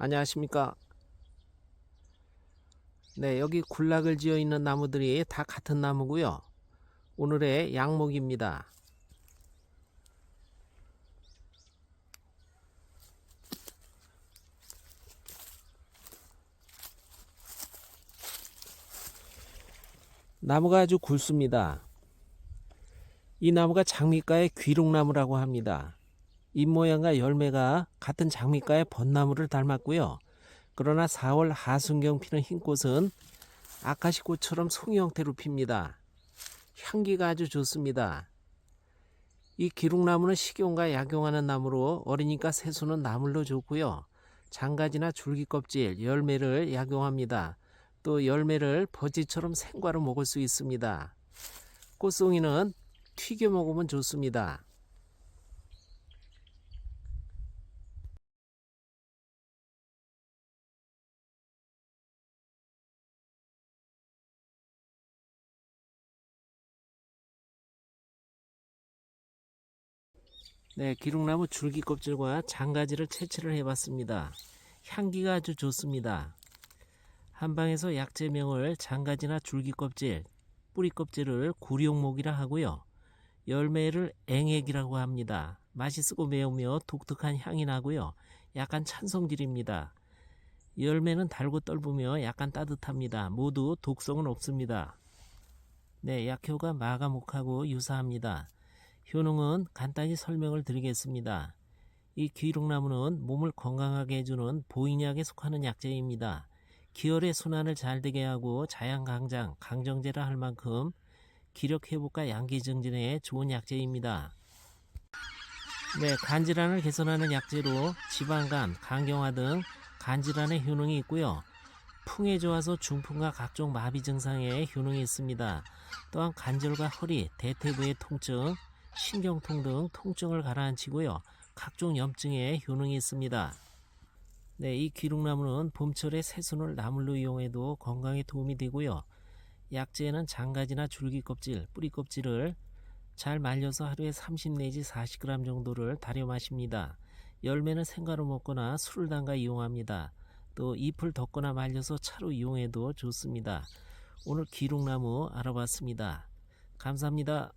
안녕하십니까. 네, 여기 군락을 지어 있는 나무들이 다 같은 나무고요. 오늘의 양목입니다. 나무가 아주 굵습니다. 이 나무가 장미가의 귀록나무라고 합니다. 잎 모양과 열매가 같은 장미가의 벚나무를 닮았고요. 그러나 4월 하순경 피는 흰꽃은 아카시꽃처럼 송이 형태로 핍니다. 향기가 아주 좋습니다. 이 기룩나무는 식용과 약용하는 나무로 어리니까 새수는 나물로 좋고요. 장가지나 줄기껍질, 열매를 약용합니다. 또 열매를 버지처럼 생과로 먹을 수 있습니다. 꽃송이는 튀겨 먹으면 좋습니다. 네, 기룩나무 줄기 껍질과 장가지를 채취를 해봤습니다. 향기가 아주 좋습니다. 한방에서 약재명을 장가지나 줄기 껍질, 뿌리 껍질을 구룡목이라 하고요. 열매를 앵액이라고 합니다. 맛있고 매우며 독특한 향이 나고요. 약간 찬성질입니다. 열매는 달고 떫으며 약간 따뜻합니다. 모두 독성은 없습니다. 네, 약효가 마가목하고 유사합니다. 효능은 간단히 설명을 드리겠습니다. 이 귀룩나무는 몸을 건강하게 해주는 보인약에 속하는 약재입니다. 기혈의 순환을 잘 되게 하고 자양강장, 강정제라 할 만큼 기력 회복과 양기 증진에 좋은 약재입니다. 네, 간질환을 개선하는 약재로 지방간, 간경화 등 간질환의 효능이 있고요. 풍에 좋아서 중풍과 각종 마비 증상에 효능이 있습니다. 또한 관절과 허리, 대퇴부의 통증, 신경통 등 통증을 가라앉히고요. 각종 염증에 효능이 있습니다. 네, 이 기룩나무는 봄철에 새순을 나물로 이용해도 건강에 도움이 되고요. 약재에는 장가지나 줄기 껍질, 뿌리 껍질을 잘 말려서 하루에 30 내지 40g 정도를 달여 마십니다. 열매는 생가로 먹거나 술을 담가 이용합니다. 또 잎을 덮거나 말려서 차로 이용해도 좋습니다. 오늘 기룩나무 알아봤습니다. 감사합니다.